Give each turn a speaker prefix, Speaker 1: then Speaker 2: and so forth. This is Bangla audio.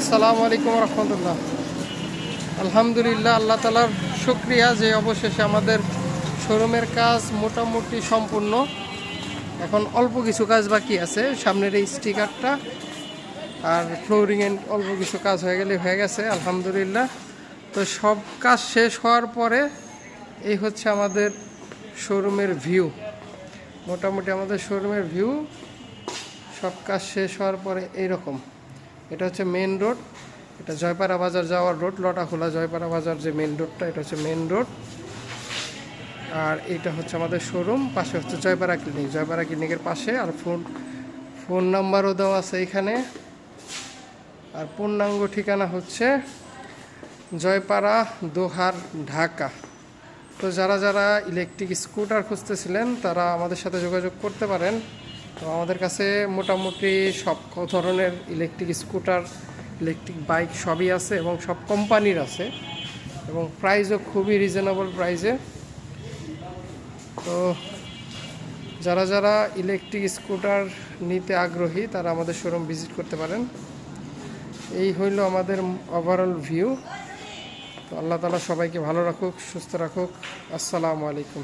Speaker 1: আসসালামু আলাইকুম রহমতুল্লাহ। আলহামদুলিল্লাহ, আল্লাহ তালার শুক্রিয়া যে অবশেষে আমাদের শোরুমের কাজ মোটামুটি সম্পূর্ণ। এখন অল্প কিছু কাজ বাকি আছে, সামনের এই স্টিকারটা। আর ফ্লোরিং এর অল্প কিছু কাজ হয়ে গেলে হয়ে গেছে, আলহামদুলিল্লাহ। তো সব কাজ শেষ হওয়ার পরে এই হচ্ছে আমাদের শোরুমের ভিউ। মোটামুটি আমাদের শোরুমের ভিউ সব কাজ শেষ হওয়ার পরে এইরকম। এটা হচ্ছে মেন রোড এটা জয়পাড়া বাজার যাওয়ার রোড লটাখোলা জয়পাড়া বাজার যে মেন রোডটা এটা হচ্ছে মেন রোড আর এটা হচ্ছে আমাদের শোরুম পাশে হচ্ছে জয়পাড়া ক্লিনিক জয়পাড়া ক্লিনিকের পাশে, আর ফোন ফোন নাম্বারও দেওয়া আছে এখানে। আর পূর্ণাঙ্গ ঠিকানা হচ্ছে জয়পাড়া, দোহার, ঢাকা। তো যারা যারা ইলেকট্রিক স্কুটার খুঁজতেছিলেন, তারা আমাদের সাথে যোগাযোগ করতে পারেন। তো আমাদের কাছে মোটামুটি সব ধরনের ইলেকট্রিক স্কুটার ইলেকট্রিক বাইক সবই আছে এবং সব কোম্পানির আছে এবং প্রাইসও খুবই রিজনেবল প্রাইসে তো যারা যারা ইলেকট্রিক স্কুটার নিতে আগ্রহী, তারা আমাদের শোরুম ভিজিট করতে পারেন। এই হইল আমাদের ওভারঅল ভিউ তো আল্লাহ তালা সবাইকে ভালো রাখুক, সুস্থ রাখুক। আসসালামু আলাইকুম।